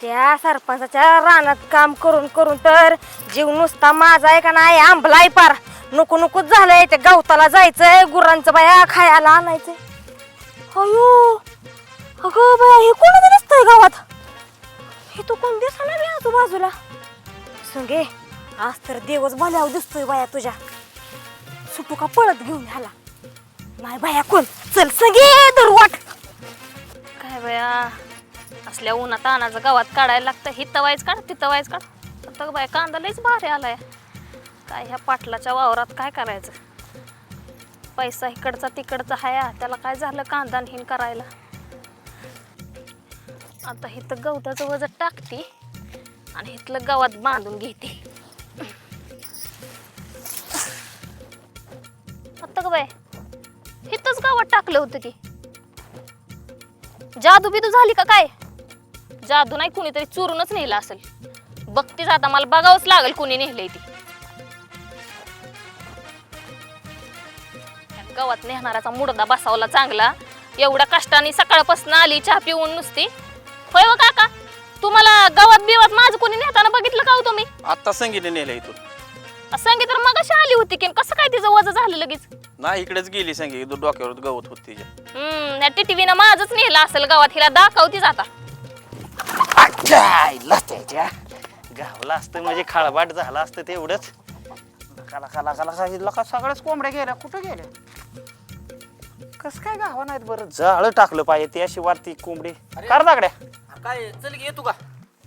त्या सरपंचाच्या रानात काम करून करून तर जीव नुसता माझा आहे का नाही? आंबलाय पार. नको नकोच झालंय त्या गवताला जायचंय गुरांचं बाया खायला आणायचंय. अयो! अगं बाया हे कोणाचं दिसतंय गावात? हे तू कोण दिसणार बी आजूबाजूला? संगे आज तर देवच भल्यावर दिसतोय बाया तुझ्या. सुटू का पळत घेऊन ह्याला? नाही बाया कोण? चल सगळे दरवाट काय बाया? असल्या उन्हात तानाचं गावात काढायला लागतं. हिथं तवायच काढ तिथं वाईच काढ. आता बाय कांदा लईच भारी आलाय. काय ह्या पाटलाच्या वावरात काय करायचं? पैसा इकडचा तिकडचा हाया. त्याला काय झालं कांदा हिन करायला? आता इथं गवताचं वजन टाकते आणि इथलं गावात बांधून घेते. आता का बाय इथंच गावात टाकलं होतं की. जादू बिदू झाली का काय? जादू नाही कुणीतरी चोरूनच नेलं असेल. बघतेच आता मला बघावंच लागेल कुणी नेलंय ती. गावात नेहणाराचा मुडदा बसावला चांगला. एवढ्या कष्टाने सकाळपासून आली चहा पिऊन नुसती. होय व काका तुम्हाला गावात बिवात माझं कोणी नेताना बघितलं का हो तुम्ही? आता संगीने नेलं इथून. संगी तर मग आली होती की कसं काय तिचं वजन झालं लगेच? नाही इकडेच गेली संगी डोक्यावर गवत होत तिच्या. हम्म त्या टिटवीनं माझंच नेलं असेल गावात हिला दाखवतीच आता. आईला त्याच्या गावला असतं म्हणजे खळबाट झाला असतं तेवढंच. लका लका सगळ्याच कोंबड्या गेल्या कुठं गेल्या? कस काय गावा नाहीत बरं? जाळं टाकलं पाहिजे ती अशी वारती कोंबडी कर दागड्या. काय चल की येतो का?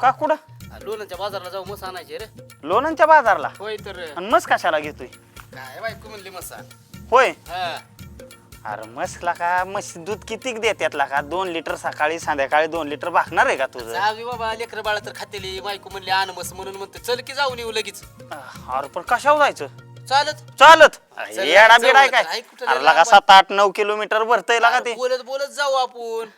का कुठं? लोणच्या बाजारला जाऊ मस आणायचे रे. लोणंदच्या बाजारला? होय तर. आणि मस कशाला घेतोय? काय बायको म्हणली मसा होय? हा. अरे मसला का? म्हस दूध कितीक देतात का? दोन लिटर सकाळी संध्याकाळी दोन लिटर भागणार आहे का तुझं? जावी बाबा लेकर बाळा तर खातेली. बायको म्हणली आण मस म्हणून म्हणते चल की जाऊन येऊ लगेच. अरे पण कशावर जायचं? चालत. चालत. चल, येडा बिडा आता. काय? आहे कुठं अरे लगा? सात आठ नऊ किलोमीटर भरतय लागा ते. बोलत बोलत जाऊ आपण.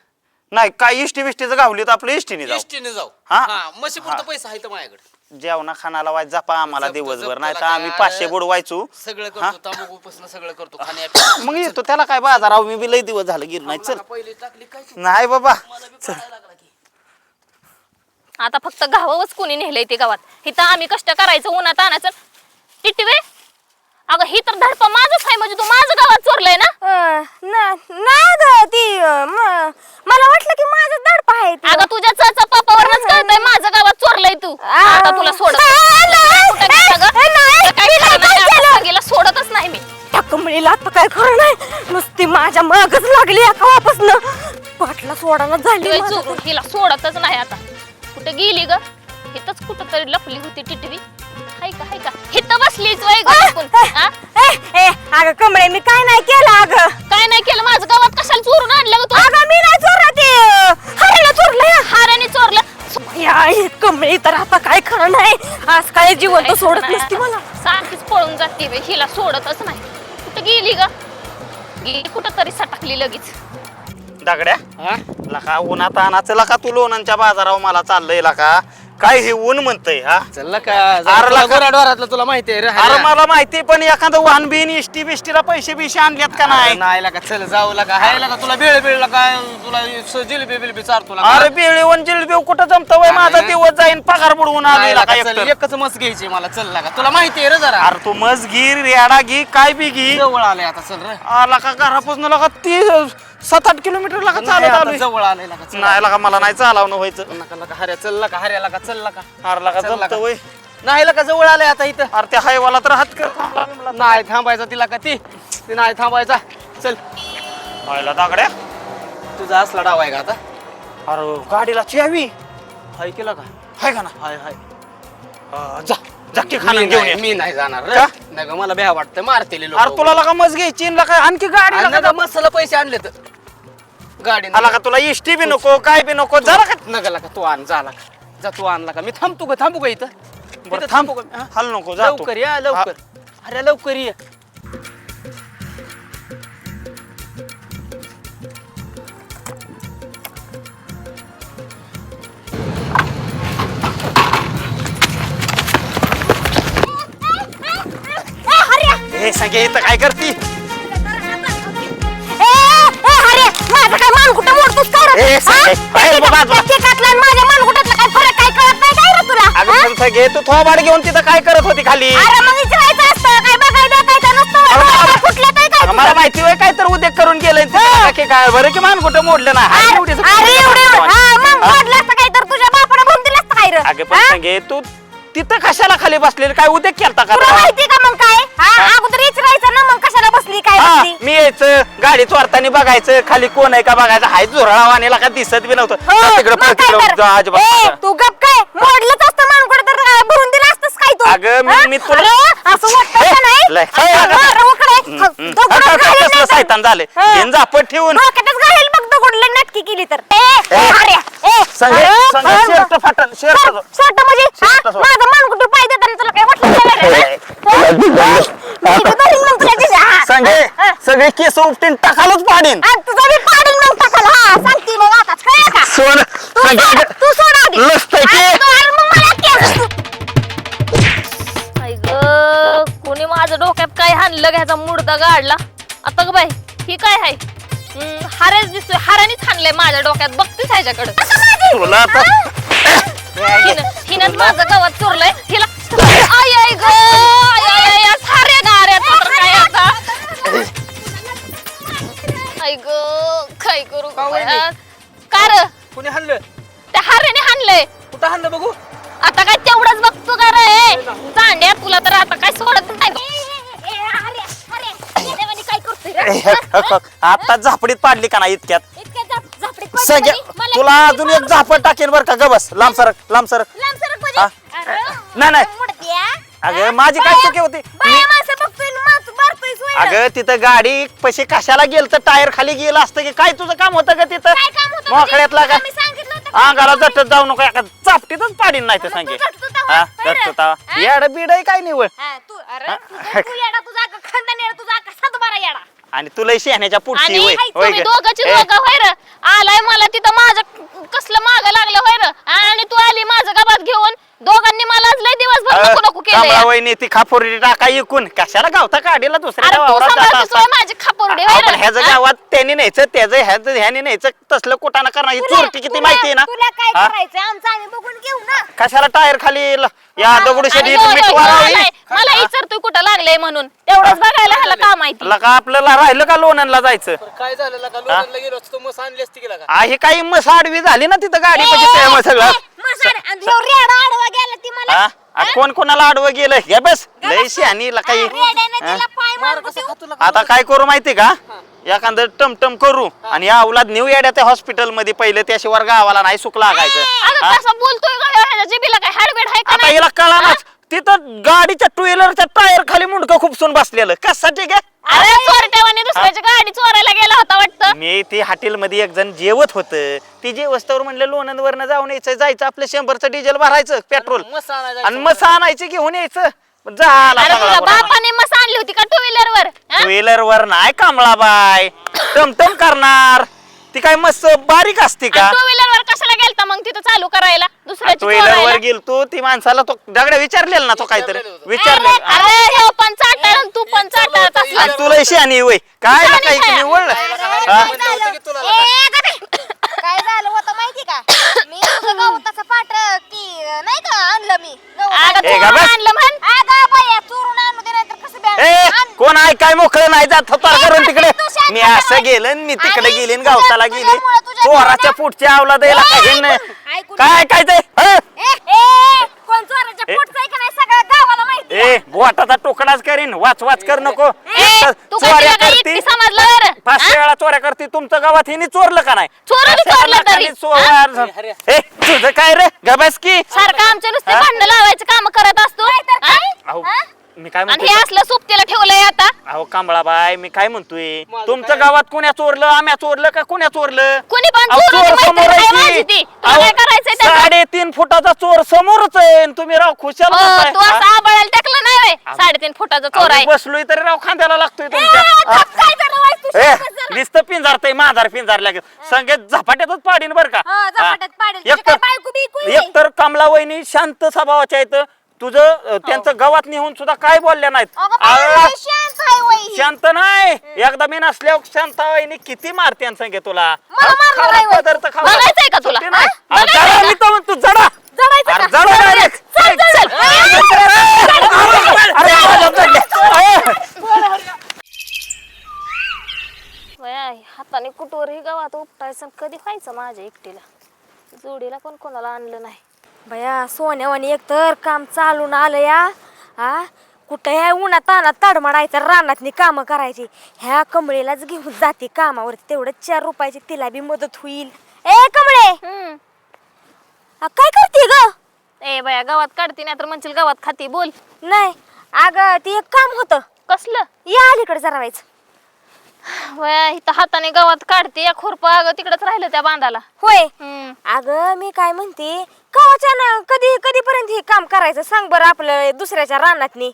नाही काय इष्टी बिष्टीचं गावली तर आपलं इष्टीने जाऊ. एसटीने जाऊ. हा? हा म्हशी पुरतं पैसा आहे तर माझ्याकडे. जेवणा खानाला वाय जपा आम्हाला जपतो, दिवसभर जपतो नाही तर लगा. आम्ही पाचशे सगळं हा? करतो तांबाखूपासून सगळं करतो खाण्या मग येतो त्याला काय बाजाराव मी बी लई दिवस झालं गिर नाही चल. पहिली टाकली काय नाही बाबा. मला बी पडायला लागला की. आता फक्त गावावच कोणी नेलंय ते गावात. इथं आम्ही कष्ट करायचं उन्हात आणायचं. टिटवे अगं ही तर धडपा माझंच आहे म्हणजे तू माझं गावात चोरलंय ना? अं, ना- नाही ग ती अं, म- मला वाटलं की माझं दडपा आहे ते. अगं तुझ्या चाचा पापावरच कळतंय माझं गावात चोरलंय तू. आता तुला सोडत कुठं गेलं गं? काय खरं नाही. आता सोडतच नाही मी. आता काय खरं नाही. नुसती माझ्या मागच लागली एका वापसनं. पाटला सोडाना झाली माझं चोरून हिला सोडतच नाही आता. कुठं गेली ग? इथंच कुठं तरी लपली होती टिटवी. हाय का हाय का? इथं बसलीच वय ग लपून. हा? ए, ए, अगं कमळे मी काय नाही केलं अगं? काय नाही केलं? माझं गावात कशाला चोरून आणलं ग तू? अगं मी नाही चोरला तर आता काय खरं नाही. आज काय जिवंत सोडत नसती आता. मला. सारखीच पळून जाते बाई, हिला सोडतच नाही. कुठं गेली ग? गेली कुठं तरी सटकली लगेच. दागड्या हा? लका उन्हात आणाचं लका तू लोणंदच्या बाजारावर मला चाललंय लका. काय हे ऊन म्हणतंय हा? चल का अरे लका- गोराडवारातलं तुला माहिती आहे रे अरे मला माहिती पण एखादं वाहन बिन इष्टी बिष्टीला पैसे बिशे आणल्यात का नाही? नाही लागा चल जाऊ लागा हाय लागा तुला बेळ बेळ लागा तुला स- जिलेबी बिलबी चारतो लागा. अरे बेळीवन जिलबी कुठं जमतं वय माझा नाही. जाईन पगार बुडवून नाही आलोय लागा, लका चल, एकतर. एकच मस घ्यायची मला चल लागा तुला माहिती आहे रे जरा. अरे तू मस गिर रेडा घे काय बी घे. जवळ आलंय आता चल रे. आला का घरापासून लगा ती सात आठ किलोमीटर लगा नाही, चालत आता आलोय. जवळ आलंय लागा चल. नाही लगा मला नाही चालवणं व्हायचं. नका लगा हऱ्या चल लागा हऱ्या लागा चल लागा अरे लगा चल जमतं लगा. वय. नाही लागा जवळ आलंय आता इथं. अरे त्या हायवाला तर हात कर. नाही थांबायचा तिला का ती? ती नाही थांबायचा. चल. व्हायला दागड्या. तुझा असला डाव आहे का आता? अरे गाडीला चियावी हाय केला का? हाय का ना हाय हाय. अं, जा जाके मी खाणं घेऊन ये. नाही- मी नाही जाणार रे. का? नाही गं, मला भ्या वाटतं मारतेले लोक. अरे तुला लगा मस घ्यायची आणि लगा आणखी गाडी लगा मसाला पैसे आणले तर. गाडी आला का तुला इष्टी बी नको काय बी नको जरा का तू आण जा लागा. जा तू आणला का मी थांबतो का थांबू का इथं. बरं इथं थांब. थांबू का? हा? हल नको जा तू. लवकर या लवकर. अरे लवकर ये. सगळे इथं काय करती? ए, ए, अरे माझं काय मान कुठं मोडतोस का रे? ए, हा? साहेब, बाहेर त्या बाजूला. केकातला आणि माझ्या मान कुठातला काय फरक सगळे तू थोबाड घेऊन तिथं काय करत होती खाली? अरे मग विचारायचं असतं काय बघायचं काय तर नसतं अरे मला- कुठल्या काय काय मला माहिती होय काय तर उद्योग करून गेलंय. तिथं बाकी काय बरं की मान कुठं मोडलं ना? हाय अरे एवढीच अरे एवढे हा मग हा? मोडलं असतं काय तर तुझ्या बापानं भरून दिलं असतं काय रे अगं पण हा? सांगे तू तिथं कशाला खाली बसलेली? काय उद्योग केलता का तुला तुला? माहिती का मग काय? हा? यायचं गाडी चोरताना बघायचं खाली कोण आहे का बघायचं हाय वाणीला का दिसत बी नव्हतं तिकडं मग पळ काय तिकडं तर? जा ए, अजिबात तू गप काय मोडलंच असतं तर भरून दिलं असतंस काय तू अगं, मी- हा? मी तुला- अरे, असं वाटतं का नाही लय- असं उकडे. हा, घालील कसलं झाले हा. झापट ठेवून डोक्यातच घालेल बघ दगडले नाटकी केली तर ए, ए, अरे, ए, संगे अरे, संगे अरे, शर्ट फाटन शर्ट शर्ट शर्ट म्हणजे हा? शर्ट सोड. माझं मानकुट पाय देताना तुला काय वाटलं नाही का? हा? मी इथं धरीन मग तुला तिच्या. हा. संगे हा. सगळे केस उपटीन टाकालच पाडीन. आणि तुझा मी पाडीन मग टाकाल हा सांगते मग आता. कळलं का? सोड तू संगे सोड तू सोड आधी. लसतंय की. आणि तू- आणि मग मला केस आई ग कोणी माझं डोक्यात काय हाणलं घ्यायचा मुडदा गाडला? आता ग बाई ही काय आहे हम्म, हारेच दिसतोय. हारानेच हाणलंय माझ्या डोक्यात. बघतीस ह्याच्याकडे. तुला आता हिनं हिनं माझं गावात चोरलंय. हिला आई आई ग आई आई आई सारे गाड्या तर काय आता? आई ग काय करू का वहिनी? का र? कुणी हल्लं त्या हारेने हाणलंय कुठं हल्लं बघू? आता काय तेवढंच बघतो का रे? जांड्या तुला तर आता काय सोडत नाही. काय करतोय आता झापडीत पाडली का नाही इतक्यात? सगळ्या म्हणजे तुला अजून एक झापड टाकेन बर का? गबस लांब सरक लांब सरक. लांब सरक म्हणजे. हा? अरे, नाही, नाही. अगं? माझी काय बाया- चुकी होती? बाया मी- सोयीनं. अगं तिथं गाडी पैसे कशाला गेल तर टायर खाली गेलं असतं की काय तुझं काम होतं का तिथं काय काम होतं मोकळ्यातला म्हणजे? का तुला मी सांगितलं होतं का? अंगाला जटत जाऊ नको एका चापटीतच पाडीन नाही तर मग सांगे तू हा. जटतो हा? येड बिड काय निवड हा, तू अरे? तुझं- तू येडा तुझा का खानदान येडा तुझा का सातबारा येडा आणि तुला शहाण्याच्या पुढची आणि होय होय तुम्ही ग? दोघांची ए, दोघं होय र आलाय मला तिथं माझं कसलं माग लागलं होय र आणि तू आली माझं गावात घेऊन दोघांनी मला आज लय दिवसभर अ, नको नको केलंय. कमळा वहिनी ती खापोरी टाका इकून. कशाला गावता काढीला अरे दुसऱ्या तू वावरात जाता सांभाळतोस माझी खापोरडी आपण र? ह्याचं? गावात त्यांनी न्यायचं त्याचं ह्याचं ह्याने न्यायचं तसलं कुठाना करणार ही चोरटी किती माहिती आहे ना? तुला काय हा? करायचं आमचं आम्ही बघून घेऊ ना. कशाला टायर खाली ल- या हा, दगडूशेठी आणि यो- मला विचारतोय कुठं लागलंय म्हणून? तेवढंच बघायला ह्याला का माहिती? लका आपल्याला राहिलं का लोणंदला जायचं? बरं, काय झालं? का लोणंदला गेलो असतो मग आणली असती गेला का आ, ही काही मस आडवी झाली ना तिथं गाडी ए, ए, सगळं. मग सारे- आणि ह्यो रेडा आडवा गेला ती मला. हा? आ, कोण कोणाला आडवं गेलं? हे बस लय शहाणी काही रेड्याने तिला पाय मार मारून कसा खातू आता काय करू माहिती का? एखादं टमटम करू आणि या अवलाद नेऊ येड्या त्या हॉस्पिटलमध्ये पहिले त्याशिवाय गावाला नाही सुख लागायचं. अगं हा? कसं बोलतोय का ह्यो? ह्याच्या जिबीला काय हाडबेड आहे का आता नाही? हिला कळानाच तिथं गाडीच्या टू व्हीलरच्या टायर खाली मुंडकं खुपसून बसलेलं. कशासाठी काय अरे चोरट्यावाने दुसऱ्याची गाडी चोरायला गेला होता वाटतं. मी ती हॉटेल मध्ये एक जण जेवत होत. ती जेवस्तवर म्हणलं लोणंद वरनं जाऊन यायचं जायचं आपलं शंभरचं डिझेल भरायचं पेट्रोल मस्त आणायला आणि मग आणायचं घेऊन यायचं. झाला अरे तुला बापाने मस आणली होती का टू व्हीलर वर टू व्हीलर वर नाही कामळा बाय टमटम करणार. ती काय मस्त बारीक असते का? टू व्हीलर वर कशाला गेलता मग तिथं चालू करायला? दुसऱ्याची टू व्हीलर वर? गेल तू ती माणसाला तो दगड्या विचारलेला ना तो काहीतरी. विचारले अरे अरे ह्यो पण चाटाळ आणि तू पण चाटाळ असला आणि तुला वय. काय ना काही शहाणी निवडलं म्हणलं हा? होतं की तुला ए, गप्पे. काय झालं होतं माहिती का? मी तुझं गवताचं पाट की नाही का आणलं मी. अगं ए, चोरून गबस. आणलं म्हण. अगं बाया चोरून आणू दे नाहीतर कसं बी ए आण- कोण आहे? काय मोकळं नाही जात. करून मी. असं गेलं आणि मी तिकडे आणि गेली तुझ्या- गावताला गेली. तुझ्यामुळं तुझ्या चोराच्या पुढच्या आवला द्यायला ए, ऐकून- काय काय ते? हं? ए, ए, कोण चोराच्या ए. पोटचं आहे का नाही सगळ्या गावाला माहिती ए बोटाचा तुकडाच करीन. वाच वाच कर नको. ए, एकतर तू काय चोऱ्या तिला काय करती. इतकी समजलं बरं? पाचशे वेळा चोऱ्या करते. तुमचं गावात हिने चोरलं का नाही? चोरलं तरी. ए तुझं काय रे? गबस की? सारखं आमच्या नुसते हा? भांडण लावायचं काम करत असतो. हा? अहो. हा? मी काय आणि म्हणतोय हे असलं सोबतीला ठेवलंय आता अहो कांबळाबाई मी काय म्हणतोय माझं तुमचं काय? गावात कोण्या चोरलं आम्या चोरलं का कोण्या चोरलं कोणी पण अहो, चोरून चोर ती समोर मैत्रीण आहे आहे की? माझी ती. तुला अहो, काय करायचंय त्याचं? साडेतीन फुटाचा चोर समोरच आहे आणि तुम्ही राव खुशाल हो, बोलताय. तू हा? असं आबळायला टाकलं नाही? साडेतीन फुटाचा चोर अहो, आहे मी बसलोय तरी राव खांद्याला लागतोय ए, तुमच्या? थांब, काय झालं वाईस तू ए शांत बस जरा. नुसतं पिंजारतय मांजार पिंजार लागेल संगीत झपाट्यातच पाडीन बर का हा, झपाट्यात पाडीन. तुझी एक काय तर बायको बियको आहे? एक तर कमला वहिनी शांत स्वभावाच्या आहेत तुझं त्यांचं गवात नेऊन सुद्धा काय बोलले नाहीत? शांत नाही. एकदा मी नसल्यावर शांत किती मार त्यां संगे तुला? हाताने कुठवर ही? गावात उपटायचं कधी पाहायचं माझ्या एकटीला? जोडीला कोण कोणाला आणलं नाही. बया सोन्यावानी एक तर काम चालून आलं या. हा कुठं ह्या उन्हात तानात तडमडायचं रानातनी कामं करायची. ह्या कमळेलाच घेऊन जाते कामावर तेवढं चार रुपयाची तिला बी मदत होईल. ए कमळे! हम्म. काय करते ग? ए बाया गावात काढते नाही तर म्हणशील गावात खाती बोल. नाही अगं ते एक काम होतं. कसलं? या अलीकडे जरा व्हायचं. वया इथं हाताने गावात काढते या खुरपा अगं तिकडच राहिलं त्या बांधाला. होय. अगं मी काय म्हणते? कवाच्या ना कधी कधीपर्यंत हे काम करायचं? सांग बरं आपलं दुसऱ्याच्या रानातनी.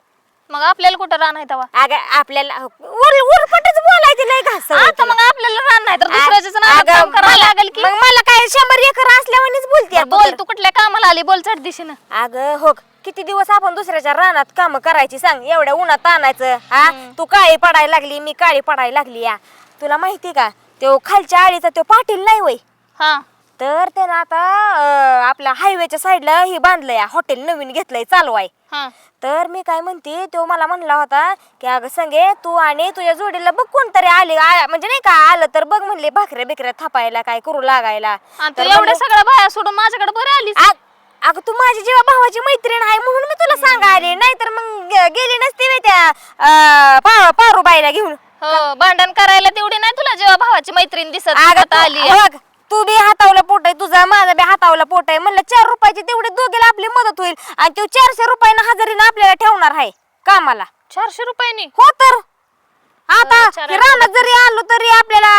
मग आपल्याला कुठं रान आहे तेव्हा अगं आपल्याला उर उरपटच बोलायचं नाही घास आता मग आपल्याला रान नाही तर दुसऱ्याच्याच काम करावं लागेल की? मग मला काय शंभर एकर असल्यावानीच बोलते बोल तू कुठल्या कामाला आली? बोल चढ दिशेनं. अगं हो किती दिवस आपण दुसऱ्याच्या रानात काम करायची सांग? एवढ्या उन्हात आणायचं हा? तू काळी पडायला लागली मी काळी पडायला लागली या. तुला माहिती का? तो खालच्या आळीचा तो पाटील नाही वय? हा. तर त्यानं आता अं, आपल्या हायवेच्या साईडला हे बांधलंय हॉटेल नवीन घेतलंय चालू आहे. हा. तर मी काय म्हणते तो मला म्हणला होता की अगं संगे तू आणि तुझ्या जोडीला बघ कोणतरी आले आ- म्हणजे नाही का आलं तर बघ म्हणले भाकऱ्या बिकऱ्या थापायला काय करू लागायला. आणि तू तर एवढ्या म्हणलं- सगळ्या बाया सोडून माझ्याकडे बरं आलीस? अग- अगं तू माझी जेव्हा भावाची मैत्रीण आहे म्हणून मी तुला सांगा आले नाहीतर मग गे- गेली नसती व्हय त्या अं, पा- पारूबाईला घेऊन. हो भांडण करायला तेवढी नाही तुला जेव्हा भावाची मैत्रीण दिसत आता आली बघ तू बी हातावला पोट आहे तुझा माझा बी हातावला पोट आहे. म्हणलं चार रुपयाचे तेवढे दोघेला आपली मदत होईल आणि तो चारशे रुपयानं हजारीनं आपल्याला ठेवणार आहे कामाला. चारशे रुपयानी? हो तर. आता चार- हे रानात जरी आलो तरी आपल्याला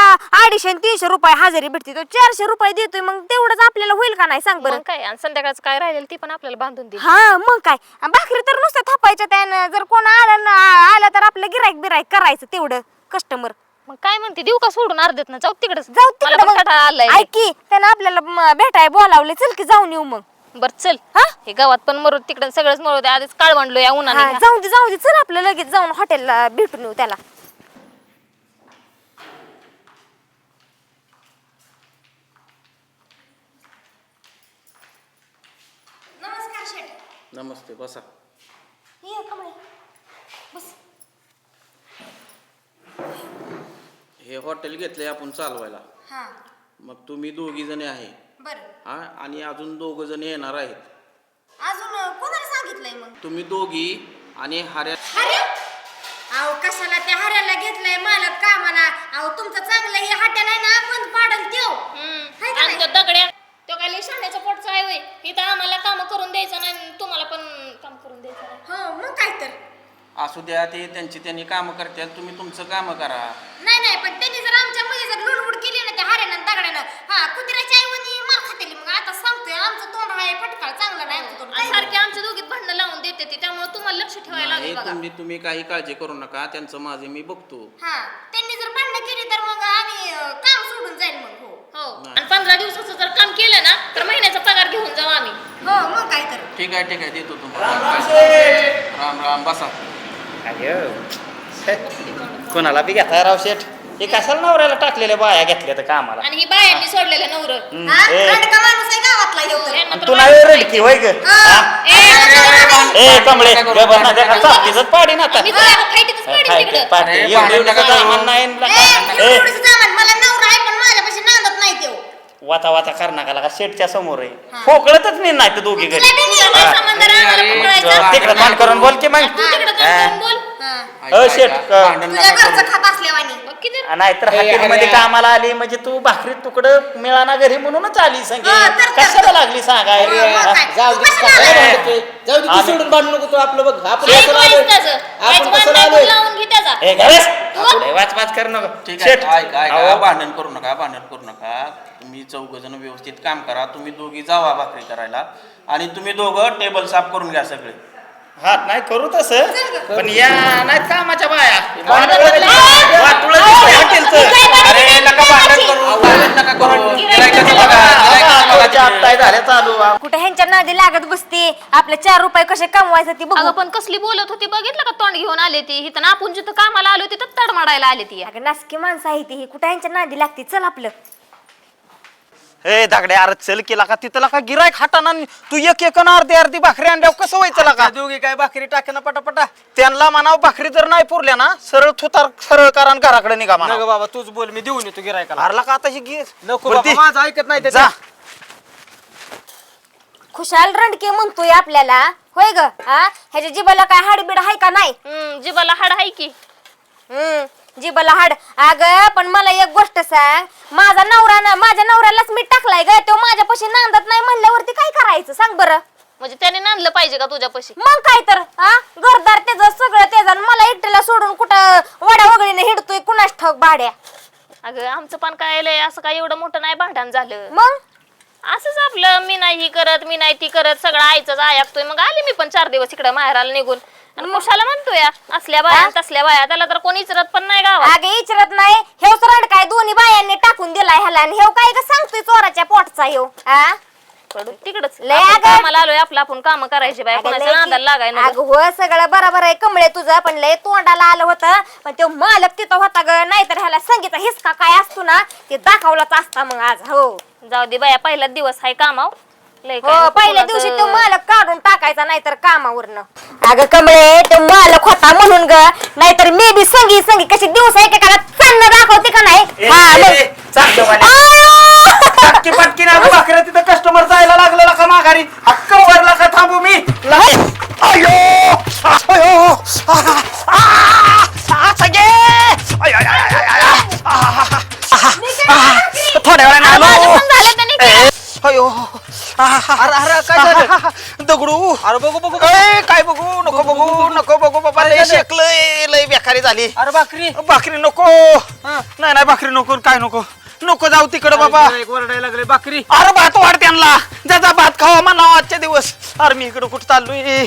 अडीचशे आणि तीनशे रुपये हजेरी भेटते. तो चारशे रुपये देतोय मग तेवढंच आपल्याला होईल का नाही सांग बरं. मग काय आणि संध्याकाळचं काय राहिलेलं ती पण आपल्याला बांधून दे. हा मग काय. आणि भाकरी तर नुसतं थापायच्या त्यानं जर कोण आलं ना आलं तर आपलं गिराईक बिराईक करायचं तेवढं. कस्टमर मग काय म्हणते? देऊ का सोडून अर्ध्यात ना जाऊ तिकडे. जाऊ तिकडे आलाय. ऐक की त्यानं आपल्याला म- भेटाय बोलावले चल की जाऊन येऊ मग. बर चल. हा? हे गावात पण मरू तिकडे सगळंच मरू दे. आधीच काळ म्हणलो या हा, उन्हाने जाऊ दे जाऊ दे. चल आपलं लगेच जाऊन हॉटेलला भेटून येऊ त्याला. नमस्कार शेठ. नमस्ते बसा. ये कमळे. बस. हे हॉटेल घेतलंय आपण चालवायला. हा. मग तुम्ही दोघी जणी आहे. बरं. हा आणि अजून दोघ जण येणार आहेत. अजून कोणाला सांगितलंय मग? तुम्ही दोघी आणि अरे अहो कशाला त्या हऱ्याला घेतलंय? मालक कामाला. अहो तुमचं चांगलं हे हॉटेल आहे ना बंद पाडल त्यो. हाय का आणि नाही? तो दगड्या तो काय शाण्याच्या पोटचा आहे होय. इथं आम्हाला काम करून द्यायचं नाही आणि तुम्हाला पण काम करून द्यायचं नाही. हो मग काय तर. असू द्या ते त्यांची त्यांनी कामं करतात तुम्ही तुमचं कामं करा. नाही नाही पण त्यांनी जर आमच्या मध्ये जर लुडबुड केली ना त्या हऱ्यानं दगड्यानं हा कुत्र्याच्या ऐवजी मार खातेली मग. आता सांगतोय आमचं तोंड आहे फटकाळ चांगलं नाही आमचं तोंड. आणि सारखे आमच्या दोघीत भांडणं लावून देते ती त्यामुळे तुम्हाला लक्ष ठेवायला नाही लागेल बघा. तुम्ही तुम्ही काही काळजी करू नका त्यांचं माझे मी बघतो. हा त्यांनी जर भांडणं केली तर मग आम्ही अं, काम सोडून जाईल मग हो. हो आणि पंधरा दिवसाचं जर काम केलं ना तर महिन्याचा पगार घेऊन जाऊ आम्ही. हो मग काय तर. ठीक आहे ठीक आहे देतो तुम्हाला. राम राम बसा. कोणाला बी घेता राव शेठ? हे कशाला नवऱ्याला टाकलेल्या बाया घेतल्या तर कामाला? आणि ही बायांनी सोडलेलं नवर. हम्म, हा? ए, रडका माणूस आहे गावातला ह्यो तर. आणि तू नाही रडकी होय ग? हा? ए कमळे ना त्या पाडी ना आता. मी तुला फाईटीतच पाडीन काय तिकडं. ते पाडी अरे, एवढं भांडण एवढं नका सामान करू. नाही ए, ना. एवढं ए, एवढंच सामान. मला नवरा आहे पण माझ्यापाशी नांदत नाही त्यो. वाचा वाचा कर नका लागा? शेठच्या समोर आहे. फोकळतच नाही नाही तर दोघी घरी. तुला बी तुला नाही आम्हाला पकडायचा? तिकडे तोंड करून बोल की मग. तू तिकडं तोंड हा. करून बोल. अ, शेठ, अ, भांडण तुझ्या नका घरचं करू. खात असल्यावानी बघ किती नाहीतर हॉटेल मध्ये. कामाला आली म्हणजे तू भाकरी तुकडं मिळाना घरी म्हणूनच आली संगे. हा, तर- तर- कशाला लागली सांगाय हो, मग काय? जाऊ तू दे कशाला काय आला? भांडतोय? जाऊ दे तू आम्ही- सोडून भांडू नको तू आपलं बघ. आपण ऐक कसं वाईस आलोय? आपण आलोय? लावून घे त्याचा. वाच वाच कर नका. ठीक आहे शेठ ऐका ऐका अहो, भांडण करू नका भांडण करू नका. तुम्ही चौघ जण व्यवस्थित काम करा. तुम्ही दोघी जावा भाकरी करायला. आणि तुम्ही दोघं टेबल साफ करून घ्या सगळे. हा नाही करू तसं पण या नाहीत कामाच्या बाया. भांडण वाटुळं लागलं. वाटुळं दिसतंय. हॉटेलचं. अरे नका भांडण करू. भांडण नका करू गिऱ्हाईकाचं बघा, गिऱ्हाईकाचं बघा. आवाज आत्ताही तिकडे. झाल्या चालू. कुठे ह्यांच्या नादी लागत बसते? आपले चार रुपये कसे कमवायचे ती अगं बघू पण कसली बोलत होती बघितलं का? तोंड घेऊन आले ती. इथं आपण जिथं कामाला आलो तिथं तडमडायला आले ती. अगं नासकी माणसं आहे ती. कुठे ह्यांच्या नादी लागते? चल आपलं. ए दागडे अरे चल केला का तिथं का गिरायक हाताना तू एक एक अर्धी अर्धी भाकरी आणल्यावर कसं व्हायचं का दोघी काय भाकरी टाके ना पटापटा? त्यांना म्हणाव भाकरी जर नाही पुरल्या ना सरळ थुतार सरळ करा आणि घराकडे निघा नग म्हणा बाबा तूच बोल मी देऊन येतो गिरायकाला अरला का आता ही गी नको वरती. माझं ऐकत नाही ते जा. खुशाल रंडके म्हणतोय आपल्याला. होय ग हा ह्याच्या जिबाला काय हाडबीड आहे का नाही? हम्म, जिबाला हाड आहे की. हम्म. जिबाला हाड अग पण मला एक गोष्ट सांग. माझा नवरा ना माझ्या नवऱ्यालाच मी टाकलाय ग. तो माझ्यापाशी नांदत नाही म्हणल्यावरती काय करायचं? सांग बरं. म्हणजे त्याने नांदलं पाहिजे का तुझ्यापाशी? मग काय तर हा? घरदार त्याचं सगळं त्याचं आणि मला एकट्याला सोडून कुठं वडा वगळीने हिडतोय कुणाच ठाऊक भाड्या? अगं आमचं पण काय लय असं काय एवढं मोठं नाही भांडण झालं. मग? असंच आपलं मी नाही ही करत मी नाही ती करत सगळं आईच ऐकतोय मग आली मी पण चार दिवस इकडे माहेराला निघून. आणि कशाला म्हणतोय असल्या बाया तसल्या बाया त्याला तर कोणी इचरत पण नाही गावात. अगे इचरत नाही. हेव सरड काय दोन्ही बायांनी टाकून दिलाय ह्याला. आणि हेव काय ग सांगतोय चोराच्या पोटचा हेव हा पडू तिकडच. लय आपण अगं- कामाला आलोय आपलं आपण काम करायची बाय अगं कोणाच्या लय नादाला की- लागाय ना अगं हो सगळं बरोबर आहे. कमळे तुझं पण लय तोंडाला आलं होतं. पण तो मालक तिथं होता ग. नाहीतर ह्याला संगीता हिसका काय असतो ना ते दाखवलाच असता मग आज हो. जाऊ दे बाया पहिलाच दिवस आहे कामाव लय काय हो नको पहिल्या कोणाचं- दिवशी तो मालक काढून टाकायचा नाहीतर कामावरनं. अगं कमळे तो मालक होता म्हणून ग. नाहीतर मी बी संगी संगी कशी दिवस एकेकाला चांगलं दाखवते का नाही? हा, मग- आयो! पटकी नाही भाकऱ्या तिथं. कस्टमर जायला लागलेला का माघारी. हक्क भरला का थांबू मी. अयो अयो आ, आ, आ, सगे! अरे अरे काय झालं? दगडू. अरे बघू बघू ए, काय बघू? नको बघू नको बघू बाबा. लय शेकलंय लय बेकारी झाली. अरे भाकरी. भाकरी नको. नाही नाही भाकरी नको काय नको. नको जाऊ तिकडे बाबा. एक वरडायला लागले भाकरी. अरे भात वाढ त्यांना. ज्याचा भात खावा म्हणा आजच्या दिवस. अरे मी इकडे कुठं चाललोय?